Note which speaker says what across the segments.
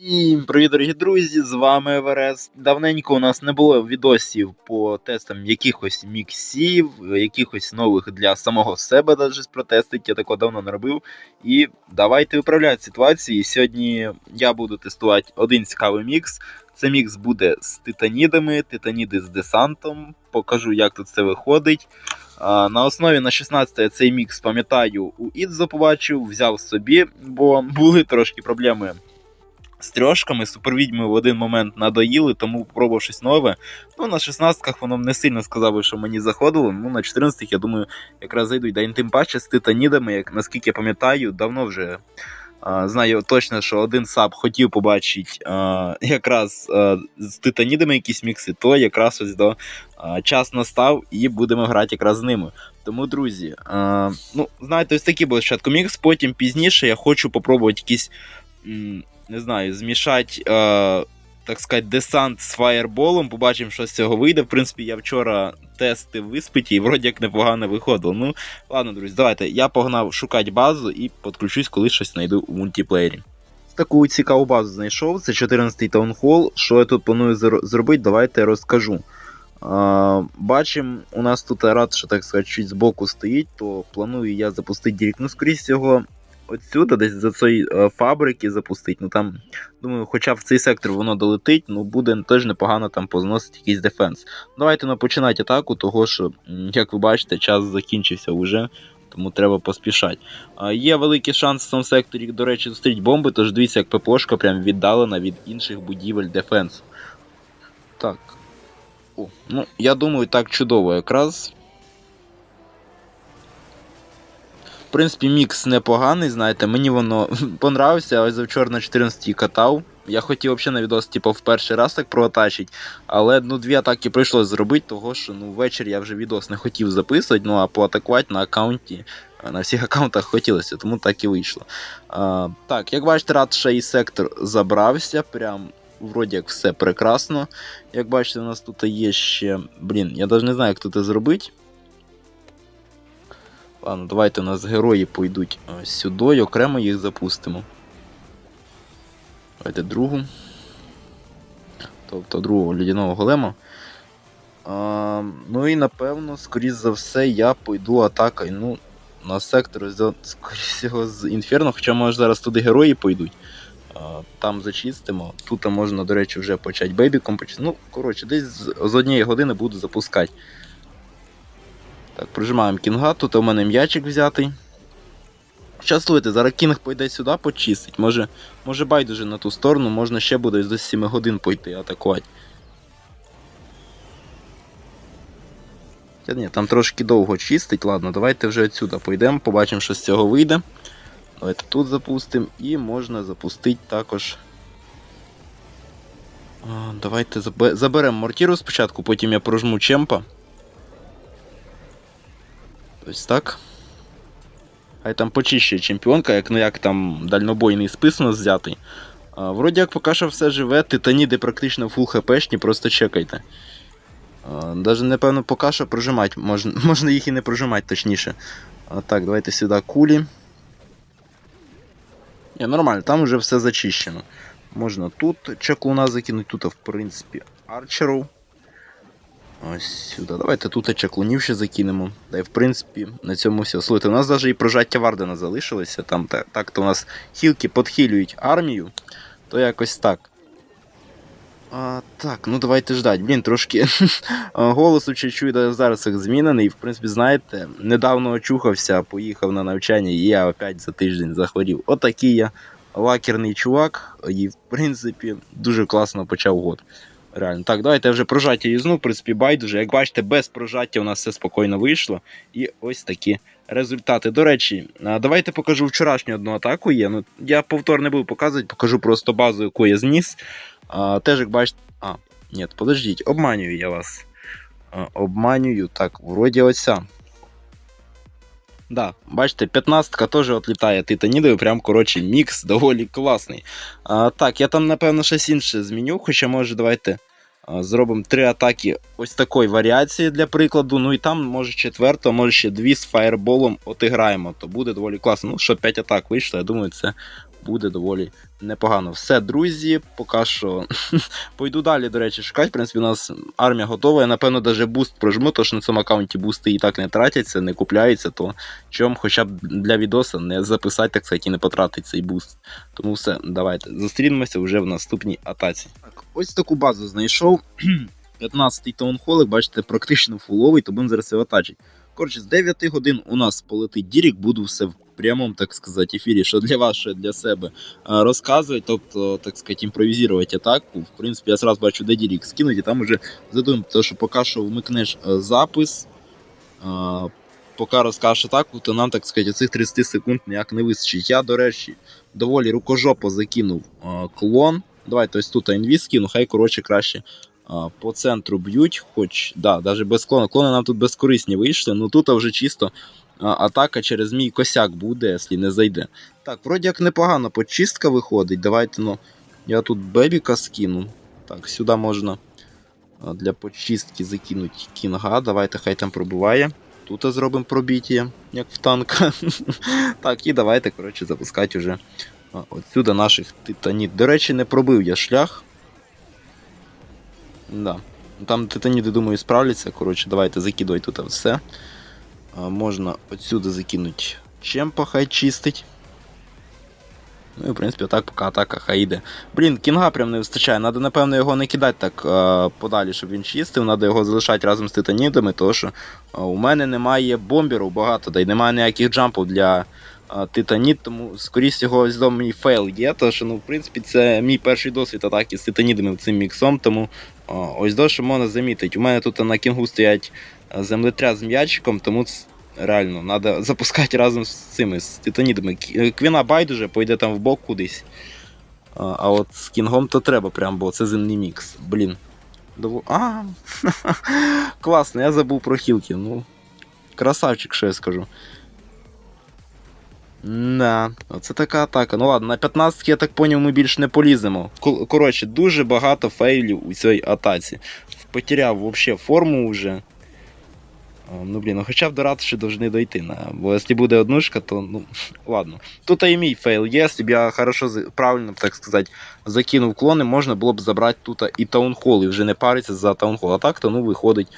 Speaker 1: Всім привіт, дорогі друзі! З вами Еверест. Давненько у нас не було відосів по тестам якихось міксів, якихось нових для самого себе навіть протестити, я такого давно не робив. І давайте виправляти ситуацію. Сьогодні я буду тестувати один цікавий мікс. Це мікс буде з титанідами, титаніди з десантом. Покажу, як тут це виходить. На основі на 16 цей мікс, пам'ятаю, у Ідзо побачив, взяв собі, бо були трошки проблеми з трьошками. Супервідьми в один момент надоїли, тому пробував щось нове. Ну, на 16-ках воно не сильно сказав, що мені заходило. Ну, на 14-х, я думаю, якраз зайдуть. Да, тим паче з титанідами, як наскільки я пам'ятаю, давно вже. Знаю точно, що один саб хотів побачити а, якраз а, з титанідами якісь мікси, то якраз ось до а, час настав і будемо грати якраз з ними. Тому, друзі, ну, знаєте, ось такий був спочатку мікс, потім пізніше я хочу попробувати якісь. Не знаю, змішати, е, так сказати, десант з фаєрболом. Побачимо, що з цього вийде. В принципі, я вчора тестив в іспиті і вроді як непогано виходило. Ну, ладно, друзі, давайте. Я погнав шукати базу і підключусь, коли щось знайду у мультиплеєрі. Таку цікаву базу знайшов. Це 14-й таунхол. Що я тут планую зробити, давайте розкажу. Uh, бачимо, у нас тут рад, що так сказати, чуть збоку стоїть, то планую я запустити дірік. Ну, скоріше всього, отсюди, десь за цієї е, фабрики запустити. Ну там, думаю, хоча в цей сектор воно долетить, ну буде теж непогано там позносити якийсь дефенс. Давайте ну, починати атаку, того що, як ви бачите, час закінчився вже. Тому треба поспішати. Є великий шанс в цьому секторі, до речі, зустріти бомби, тож дивіться, як ППОшка прям віддалена від інших будівель дефенсу. Так. О, ну, Я думаю, так чудово якраз. В принципі, мікс непоганий, знаєте, мені воно понравився, ось завчора на 14 катав. Я хотів взагалі на відос, типу, в перший раз так проатачити, але ну, дві атаки прийшлося зробити, того що ну, ввечері я вже відос не хотів записувати, ну а поатакувати на аккаунті, на всіх аккаунтах хотілося, тому так і вийшло. А, Так, як бачите, рад ще і сектор забрався. Прям вроді як все прекрасно. Як бачите, у нас тут є ще. Блін, я навіть не знаю, як тут це зробити. Ладно, давайте у нас герої пойдуть сюди, окремо їх запустимо. Давайте другу. Тобто другого лідяного голема. А, Ну і напевно, скоріш за все, я пойду атакою. Ну, на сектор, скоріше всього, з Інферно, хоча може зараз туди герої пойдуть. А, Там зачистимо. Тут можна, до речі, вже почати бейбіком. Ну, коротше, десь з, з однієї години буду запускати. Так, прожимаємо кінга, тут у мене м'ячик взятий. Щаслуйте, зараз кінг пойде сюди почистить. Може може байдуже на ту сторону, можна ще буде до 7 годин пойти атакувати. Та ні, там трошки довго чистить. Ладно, давайте вже відсюди пойдемо, побачимо, що з цього вийде. Давайте тут запустимо і можна запустити також. Давайте заберемо мортіру спочатку, потім я прожму чемпа. Ось так. Хай там почище чемпіонка, як ну як там дальнобойний спис у нас взятий. А, Вроді як поки що все живе, титаніди практично фул хпшні, просто чекайте. А, Даже, напевно, поки що прожимати, можна можна їх і не прожимати, точніше. А, Так, давайте сюди кулі. Ні, Нормально, там вже все зачищено. Можна тут чаклуна закинути, тут, в принципі, арчеров. Ось сюди. Давайте тут чаклунів ще закинемо. Да і в принципі на цьому все. Слухайте, у нас навіть і прожаття Вардена залишилося. Там так, то у нас хілки підхилюють армію, то якось так. А, Так, ну давайте ждать. Блін, трошки голос чую зараз їх змінений. В принципі, знаєте, недавно очухався, поїхав на навчання, і я опять за тиждень захворів. Отакий я лакерний чувак, і в принципі дуже класно почав год. Реально. Так, давайте я вже прожаття юзну, в принципі, байдуже. Як бачите, без прожаття у нас все спокійно вийшло. І ось такі результати. До речі, давайте покажу вчорашню одну атаку. є. Ну, Я повтор не буду показувати, покажу просто базу, яку я зніс. А, Теж, як бачите. А, ні, подождіть, обманюю я вас. Обманюю. Так, вроді оця. Да, бачите, 15-ка теж отлітає титанідою, прям, коротше, мікс доволі класний. А, Так, я там, напевно, щось інше зміню, хоча, може, давайте Зробимо три атаки ось такої варіації для прикладу. Ну і там, може, четверто, може ще дві з фаєрболом отиграємо, то буде доволі класно. Ну, що 5 атак вийшло, я думаю, це буде доволі непогано. Все, друзі, поки що пойду далі, до речі, шукати. В принципі, у нас армія готова. Я, напевно, навіть буст прожму, тому що на цьому аккаунті бусти і так не тратяться, не купляються, то чом хоча б для відоса не записати, так сказати, і не потратити цей буст. Тому все, давайте зустрінемося вже в наступній атаці. Так, ось таку базу знайшов. 15-й таунхолик, бачите, практично фуловий, то будемо зараз його тачити. Коротше, з 9 годин у нас полетить Дірік, буду все в прямому, так сказати, ефірі, що для вас, що для себе а, розказувати, тобто, так сказати, імпровізувати атаку. В принципі, я сразу бачу, де Дірік скинуть, і там уже задумаємо, тому що поки що вмикнеш е, запис, поки розкажеш атаку, то нам, так сказати, цих 30 секунд ніяк не вистачить. Я, до речі, доволі рукожопо закинув клон. Давайте ось тут інвіз скину, хай коротше краще по центру б'ють, хоч да, навіть без клона. Клони нам тут безкорисні вийшли, ну тут вже чисто атака через мій косяк буде, якщо не зайде. Так, вроді як непогано, почистка виходить. Давайте, ну, я тут бебіка скину. Так, сюди можна для почистки закинути кінга. Давайте хай там пробуває. Тут зробимо пробіття, як в танка. так, і давайте, коротше, запускати вже отсюди наших титанів. До речі, не пробив я шлях. Да. Там титаніди, думаю, справляться. Коротше, давайте закидуй тут все. А, можна отсюди закинути чемпа, хай чистить. Ну і в принципі так поки атака хай йде. Блін, кінга прям не вистачає. Надо, напевно, його не кидати так а, подалі, щоб він чистив. Надо його залишати разом з титанідами, тому що а, у мене немає бомберів багато, да й немає ніяких джампів для а, титанід, тому скоріше його до мій фейл є, тому що ну, в принципі це мій перший досвід атаки з титанідами цим міксом, тому ось до що можна замітити. У мене тут на кінгу стоять а, землетряс з м'ячиком, тому реально треба запускати разом з цими з титанідами. Квіна байдуже пойде там в бок кудись. А, от з кінгом то треба прям, бо це земний мікс. Блін. Дово... А, класно, я забув про хілки. Ну, красавчик, що я скажу. Да, оце така атака. Ну ладно, на 15 я так поняв, ми більше не поліземо. Коротше, дуже багато фейлів у цій атаці. Потеряв вообще форму вже. Ну блін, ну хоча б до ратуші повинні дойти. На... Бо якщо буде однушка, то ну ладно. Тут і мій фейл є, якщо б я хорошо, правильно, так сказати, закинув клони, можна було б забрати тут і таунхол, і вже не паритися за таунхол. А так то ну виходить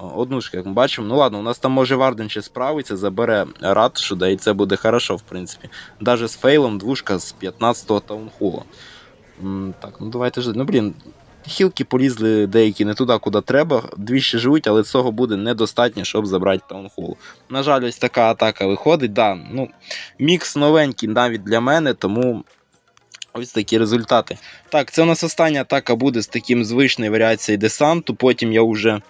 Speaker 1: а, однушка, як ми бачимо. Ну ладно, у нас там може Варден ще справиться, забере ратушу, да і це буде хорошо, в принципі. Даже з фейлом двушка з 15-го таунхола. Так, ну давайте ж. Ну блін. Хілки полізли деякі не туди, куди треба. Дві ще живуть, але цього буде недостатньо, щоб забрати таунхол. На жаль, ось така атака виходить. Да, ну, мікс новенький навіть для мене, тому ось такі результати. Так, це у нас остання атака буде з таким звичною варіацією десанту. Потім я вже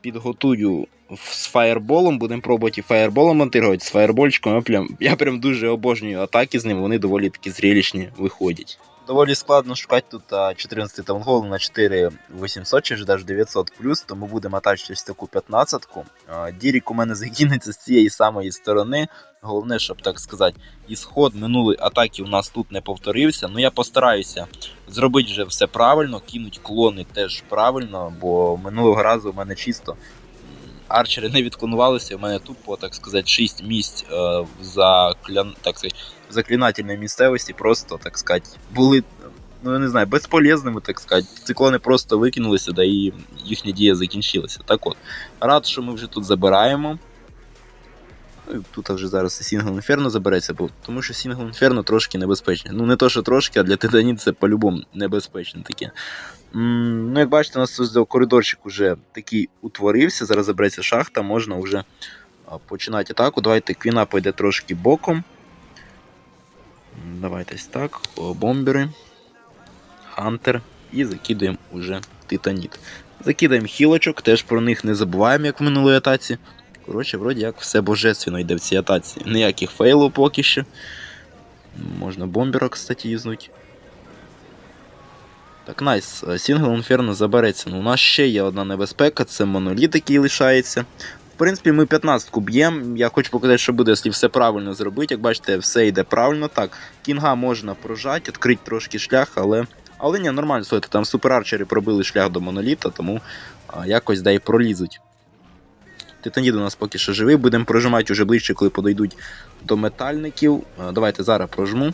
Speaker 1: підготую з фаєрболом. Будемо пробувати і фаєрболом монтувати, з фаєрбольчиком. Я прям, я прям дуже обожнюю атаки з ним, вони доволі такі зрелищні виходять. Доволі складно шукати тут 14 таунхол на 4800 чи ж навіть 900 плюс, тому будемо атачити ось таку 15-ку. Дірік у мене закинеться з цієї самої сторони. Головне, щоб так сказати, ісход минулої атаки у нас тут не повторився. Ну я постараюся зробити вже все правильно, кинуть клони теж правильно, бо минулого разу у мене чисто арчери не відклонувалися. У мене тупо, так сказати 6 місць е, за клян, так сказати, заклінательної місцевості просто так сказати були. Ну, я не знаю, безполезними, так сказати. Циклони просто викинулися, да і їхня дія закінчилася. Так от, рад, що ми вже тут забираємо. Ну, Тут вже зараз і Сінгл Інферно забереться, бо тому що Сінгл Інферно трошки небезпечне. Ну не то, що трошки, а для Титанід це по-любому небезпечне таке. М, ну, як бачите, у нас ось коридорчик уже такий утворився. Зараз забереться шахта, можна вже починати атаку. Давайте Квіна пойде трошки боком. Давайте так. Бомбери. Хантер. І закидаємо уже Титаніт. Закидаємо хілочок, теж про них не забуваємо, як в минулій атаці. Коротше, вроді як все божественно йде в цій атаці. Ніяких фейлів поки що. Можна бомбера, кстати, юзнути. Так, найс. Сінгл Інферно забереться. Ну, у нас ще є одна небезпека, це моноліт, який лишається. В принципі, ми 15-ку б'ємо. Я хочу показати, що буде, якщо все правильно зробити. Як бачите, все йде правильно. Так, кінга можна прожати, відкрити трошки шлях, але. Але ні, нормально, слухайте, там суперарчери пробили шлях до моноліта, тому якось дай пролізуть. Титанід у нас поки що живий, будемо прожимати уже ближче, коли подойдуть до метальників. Давайте зараз прожму.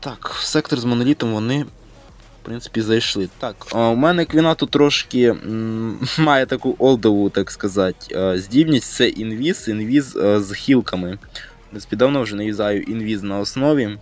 Speaker 1: Так, в сектор з монолітом вони, в принципі, зайшли. Так, у мене квіна тут трошки має таку олдову, так сказати, здібність. Це інвіз, інвіз з хілками. В вже не юзаю інвіз на основі.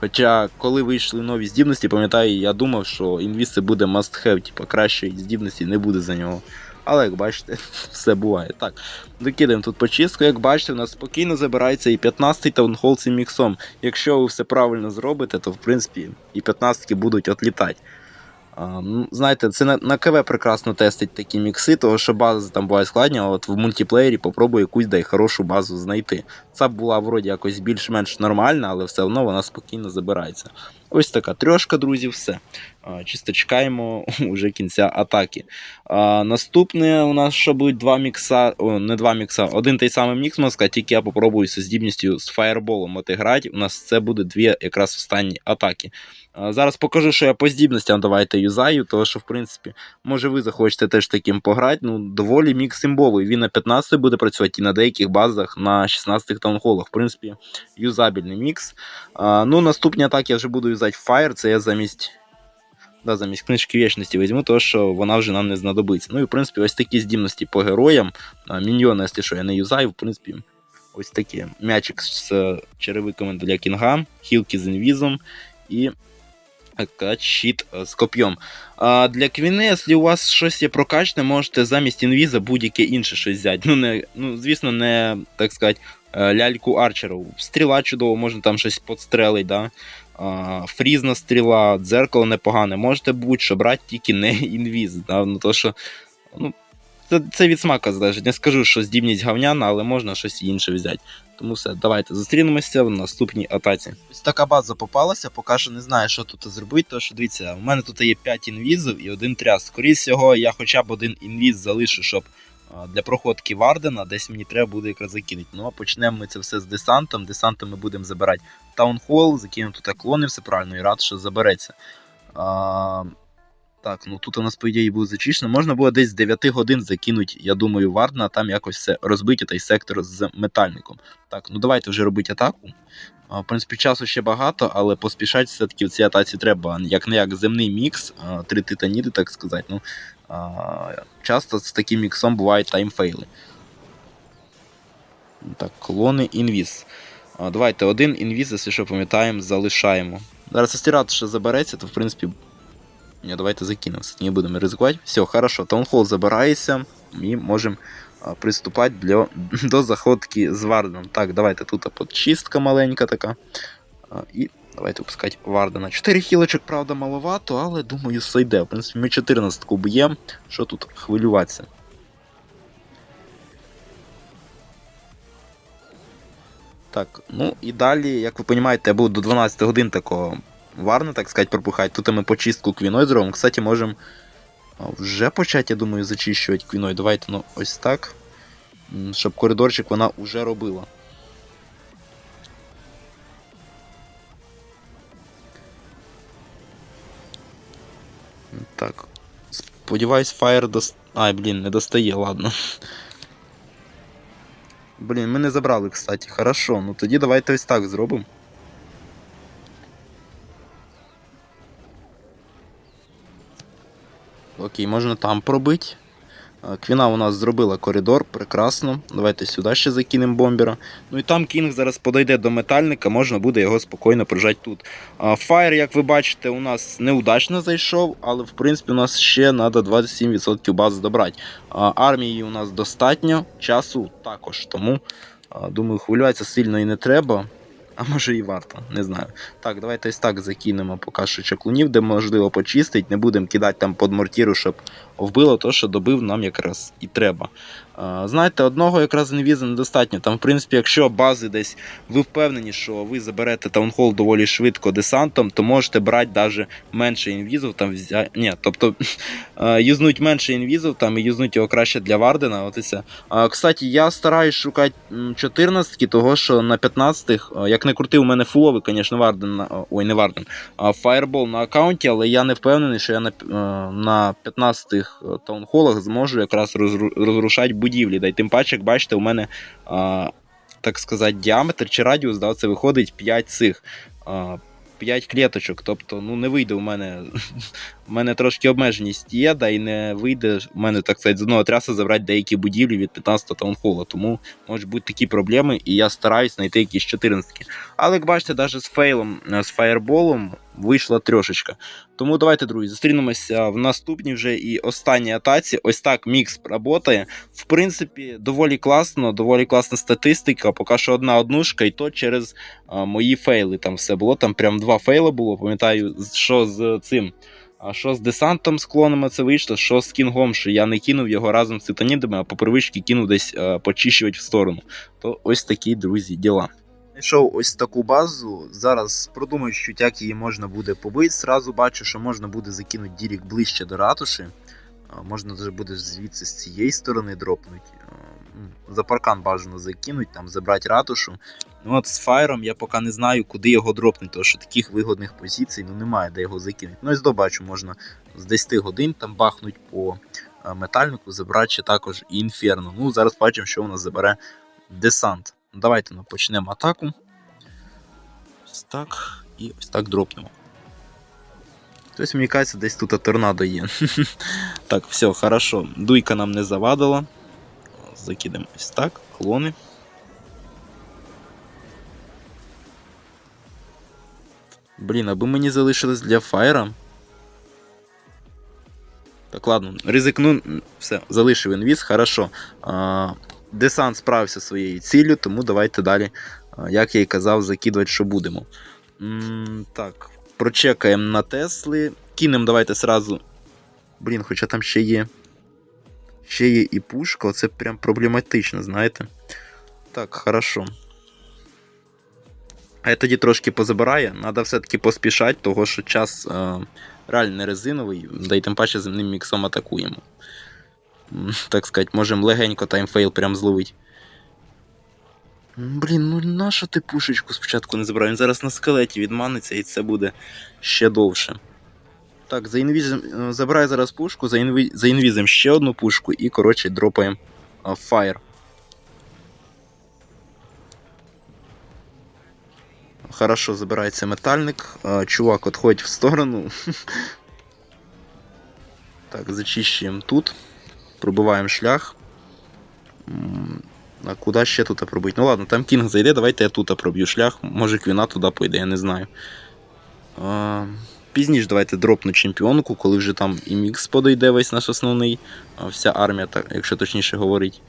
Speaker 1: Хоча, коли вийшли нові здібності, пам'ятаю, я думав, що інвіз це буде must have, типу кращої здібності не буде за нього. Але як бачите, все буває. Так, докидаємо тут почистку. Як бачите, у нас спокійно забирається і 15-й таунхол цим міксом. Якщо ви все правильно зробите, то в принципі і 15-ки будуть отлітати. А, ну, знаєте, це на, на КВ прекрасно тестить такі мікси, тому що бази там бувають складні, а от в мультиплеєрі попробую якусь дай хорошу базу знайти. Це була вроді якось більш-менш нормальна, але все одно вона спокійно забирається. Ось така трьошка, друзі, все. Чисто чекаємо уже кінця атаки. Наступне у нас що будуть два мікса, не два мікса, один той самий мікс, можна тільки я попробую зі здібністю з фаєрболом отиграти. У нас це буде дві якраз останні атаки. Зараз покажу, що я по здібностям давайте юзаю, тому що, в принципі, може ви захочете теж таким пограти. Ну, доволі мікс імбовий. Він на 15 буде працювати і на деяких базах на 16 таунхолах. В принципі, юзабельний мікс. Ну, наступні атаки я вже буду Fire, це я замість. Да, замість книжки вічності візьму, тому що вона вже нам не знадобиться. Ну і в принципі, ось такі здібності по героям. Міньйони, якщо що я не юзаю, в принципі, ось такі. М'ячик з черевиками для кінга, хілки з інвізом і щит з коп'єм. А для квіни, якщо у вас щось є прокачане, можете замість інвіза будь-яке інше щось взяти. Ну, не, ну, звісно, не так сказати, е, ляльку арчеру. Стріла чудово, можна там щось подстрелити, да? Фрізна стріла, дзеркало непогане. Можете будь-що брати, тільки не інвіз. Да? Ну, то, що, ну, це, це від смака залежить. Не скажу, що здібність гавняна, але можна щось інше взяти. Тому все, давайте зустрінемося в наступній атаці. Ось така база попалася, поки що не знаю, що тут зробити. Тому що дивіться, у мене тут є 5 інвізів і один тряс. Скоріше всього, я хоча б один інвіз залишу, щоб для проходки Вардена десь мені треба буде якраз закинути. Ну а почнемо ми це все з десантом. Десантом ми будемо забирати таунхол, закинемо тут клони, все правильно, і рад, що забереться. Так, ну тут у нас, по ідеї, буде зачищено. Можна було десь з 9 годин закинути, я думаю, Вардена, а там якось все розбити той сектор з метальником. Так, ну давайте вже робити атаку. В принципі, часу ще багато, але поспішати все-таки в цій атаці треба. Як не як земний мікс, три титаніди, так сказати. Ну, Часто з таким міксом бувають таймфейли. Так, клони інвіз. Давайте один інвіз, якщо пам'ятаємо, залишаємо. Зараз астірат ще забереться, то в принципі. Ні, давайте закинемо, не будемо ризикувати. Все, хорошо, таунхол забирається і можемо приступати для, до заходки з Варденом. Так, давайте тут подчистка маленька така. І давайте пускати Вардена. 4 хілочок, правда, маловато, але думаю, сойде. В принципі, ми 14 ку б'ємо. Що тут хвилюватися? Так, ну і далі, як ви розумієте, я буду до 12 годин такого варно, так сказати, пропухати. Тут ми почистку квіною зробимо. Кстати, можемо вже почати, я думаю, зачищувати квіною. Давайте ну, ось так. Щоб коридорчик вона вже робила. Так. Сподіваюсь, фаєр дост... Ай, блін, не достає, ладно. Блін, ми не забрали, кстати. Хорошо, ну тоді давайте ось так зробимо. Окей, можна там пробити. Квіна у нас зробила коридор, прекрасно. Давайте сюди ще закинемо бомбера. Ну і там кінг зараз подойде до метальника, можна буде його спокійно прижати тут. Фаєр, як ви бачите, у нас неудачно зайшов, але в принципі у нас ще треба 27% бази добрати. Армії у нас достатньо, часу також. Тому, думаю, хвилюватися сильно і не треба. А може і варто, не знаю. Так, давайте ось так закинемо поки що чаклунів, де можливо почистить. Не будемо кидати там під мортіру, щоб вбило то, що добив нам якраз і треба. Знаєте, одного якраз інвіза недостатньо. Там, в принципі, якщо бази десь ви впевнені, що ви заберете таунхол доволі швидко десантом, то можете брати навіть менше інвізів. там взяти. Ні, тобто юзнуть менше інвізів там і юзнуть його краще для Вардена. От і Кстати, я стараюсь шукати 14 того що на 15-х, як не крутив, у мене фуловий, звісно, Варден. Ой, не Варден, а Fireball на аккаунті, але я не впевнений, що я на на 15-х таунхолах зможу якраз розрушати будівлі. Да й тим паче, як бачите, у мене, а, так сказати, діаметр чи радіус, да, це виходить 5 цих. А, 5 клеточок. Тобто, ну не вийде у мене. У мене трошки обмеженість є, да і не вийде у мене, так сказати, з одного трясу забрати деякі будівлі від 15 таунхола. Тому можуть бути такі проблеми, і я стараюсь знайти якісь 14. Але як бачите, навіть з фейлом, е, з фаєрболом вийшла трошечка. Тому давайте, друзі, зустрінемося в наступній вже і останній атаці. Ось так мікс працює. В принципі, доволі класно, доволі класна статистика. Поки що одна однушка, і то через а, мої фейли. Там все було. Там прям два фейли було. Пам'ятаю, що з цим. А що з десантом з клонами це вийшло, що з кінгом, що я не кинув його разом з титанідами, а по привичці кинув десь а, почищувати в сторону. То ось такі, друзі, діла. Знайшов ось таку базу. Зараз продумаю, що як її можна буде побити. Зразу бачу, що можна буде закинути дірік ближче до ратуші. Можна вже буде звідси з цієї сторони дропнути. За паркан бажано закинуть, там забрати ратушу. Ну от з фаєром я поки не знаю, куди його дропнути, тому що таких вигодних позицій ну, немає, де його закинути. Ну, ось добачу, можна з 10 годин там бахнуть по метальнику, забрати ще також інферно. Ну, зараз бачимо, що у нас забере десант. Давайте ну, почнемо атаку. Ось так. І ось так дропнемо. Тобто, мені кажеться, десь тут торнадо є. так, все, хорошо. Дуйка нам не завадила. Закидемо ось так, клони. Блін, аби мені залишилось для фаєра. Так, ладно, ризикну, все, залишив інвіз, хорошо. А, десант справився своєю ціллю, тому давайте далі, як я і казав, закидувати, що будемо. М, так, прочекаємо на Тесли. Кинемо давайте сразу. Блін, хоча там ще є. Ще є і пушка, оце прям проблематично, знаєте. Так, хорошо. А я тоді трошки позабираю, треба все-таки поспішати, того що час е, реально не резиновий, да й тим паче земним міксом атакуємо. Так сказати, можемо легенько таймфейл прям зловити. Блін, ну нащо ти пушечку спочатку не забрав? Він зараз на скелеті відманиться і це буде ще довше. Так, за інвізом е, забираю зараз пушку, за, інві... за інвізом ще одну пушку і, коротше, дропаємо а, фаєр. Хорошо, забирається метальник. А, чувак відходить в сторону. Так, зачищуємо тут. Пробиваємо шлях. А куди ще тут пробити? Ну ладно, там кінг зайде, давайте я тут проб'ю шлях. Може квіна туди пойде, я не знаю. Пізніше давайте дропну чемпіонку, коли вже там і мікс подойде весь наш основний, вся армія, так, якщо точніше говорить.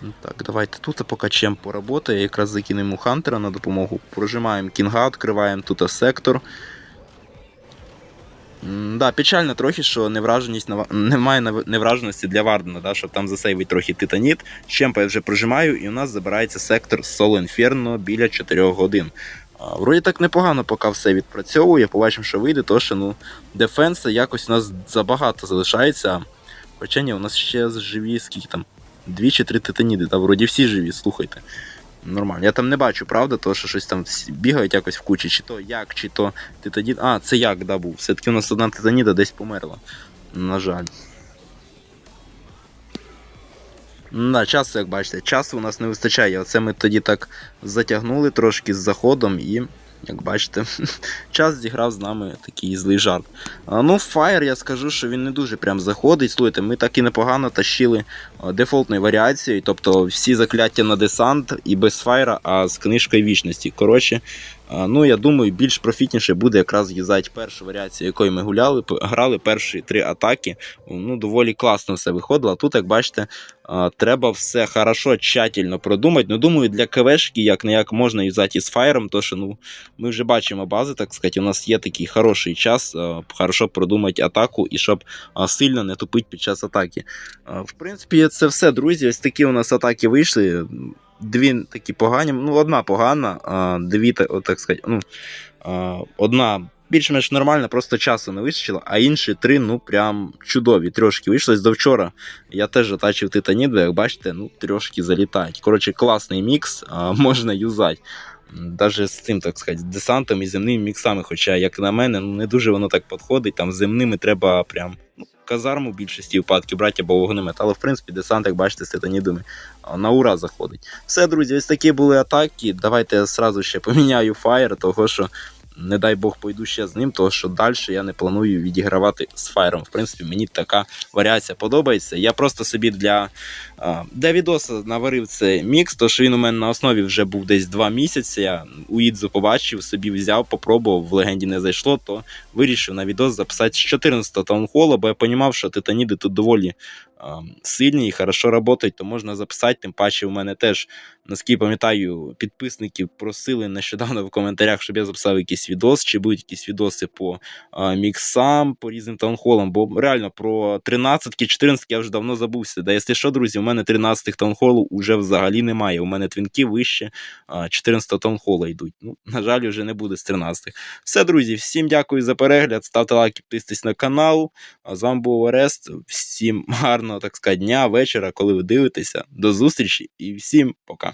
Speaker 1: Ну, Так, давайте тут поки чем поработає. Якраз закинемо Хантера на допомогу. Прожимаємо кінга, відкриваємо тут сектор. Да, печально трохи, що невраженість немає невраженості для Вардена, да, щоб там засейвить трохи титаніт. Чемпа я вже прожимаю, і у нас забирається сектор Соло Інферно біля 4 годин. Вроді так непогано, поки все відпрацьовує. Побачимо, що вийде, то що ну, дефенса якось у нас забагато залишається. Хоча ні, у нас ще живі скільки там. Дві чи три титаніди, та вроді всі живі, слухайте. Нормально. Я там не бачу, правда, то що щось там бігають якось в кучі, чи то як, чи то титанід. А, це як да, був. Все-таки у нас одна титаніда десь померла. На жаль. Да, часу, як бачите, часу у нас не вистачає. Оце ми тоді так затягнули трошки з заходом і, як бачите, час зіграв з нами такий злий жарт. А, ну, Fire, я скажу, що він не дуже прям заходить. Слухайте, ми так і непогано тащили а, дефолтною варіацією, тобто всі закляття на десант і без файра, а з книжкою вічності. Коротше, ну я думаю, більш профітніше буде якраз юзати першу варіацію, якою ми гуляли, грали перші три атаки. Ну, доволі класно все виходило. Тут, як бачите, треба все хорошо, тщательно продумати. Ну, думаю, для КВшки як не як можна юзати із фаєром, то що ну, ми вже бачимо бази, так сказати, у нас є такий хороший час, хорошо продумати атаку і щоб сильно не тупити під час атаки. В принципі, це все, друзі. Ось такі у нас атаки вийшли. Дві такі погані, ну, одна погана, а дві, так сказати, ну, одна більш-менш нормальна, просто часу не вистачило, а інші три, ну, прям чудові. Трошки вийшли. До вчора я теж атачив титаніду, як бачите, ну, трошки залітають. Коротше, класний мікс, а, можна юзати. Даже з цим, так сказати, десантом і земними міксами. Хоча, як на мене, ну не дуже воно так підходить. Там земними треба прям ну, казарму в більшості випадків брати або вогнемет. Але в принципі десант, як бачите, з титанідами на ура заходить. Все, друзі, ось такі були атаки. Давайте я сразу ще поміняю фаєр, того що не дай Бог пойду ще з ним, тому що далі я не планую відігравати з фаєром. В принципі, мені така варіація подобається. Я просто собі для, для відоса наварив цей мікс, то що він у мене на основі вже був десь 2 місяці. Я у Ідзу побачив, собі взяв, попробував, в легенді не зайшло, то вирішив на відос записати з 14-го таунхола, бо я розумів, що титаніди тут доволі сильні і хорошо працюють, то можна записати. Тим паче, у мене теж, наскільки пам'ятаю, підписників просили нещодавно в коментарях, щоб я записав якийсь відос, чи будуть якісь відоси по міксам, по різним таунхолам. Бо реально про 13 14 я вже давно забувся. Да, якщо що, друзі, у мене 13-х таунхолу вже взагалі немає. У мене твінки вище а, 14 таунхола йдуть. Ну, на жаль, вже не буде з 13-х. Все, друзі, всім дякую за перегляд. Ставте лайки, підписуйтесь на канал. А з вами був Орест. Всім гарного, так сказати, дня, вечора, коли ви дивитеся. До зустрічі і всім пока.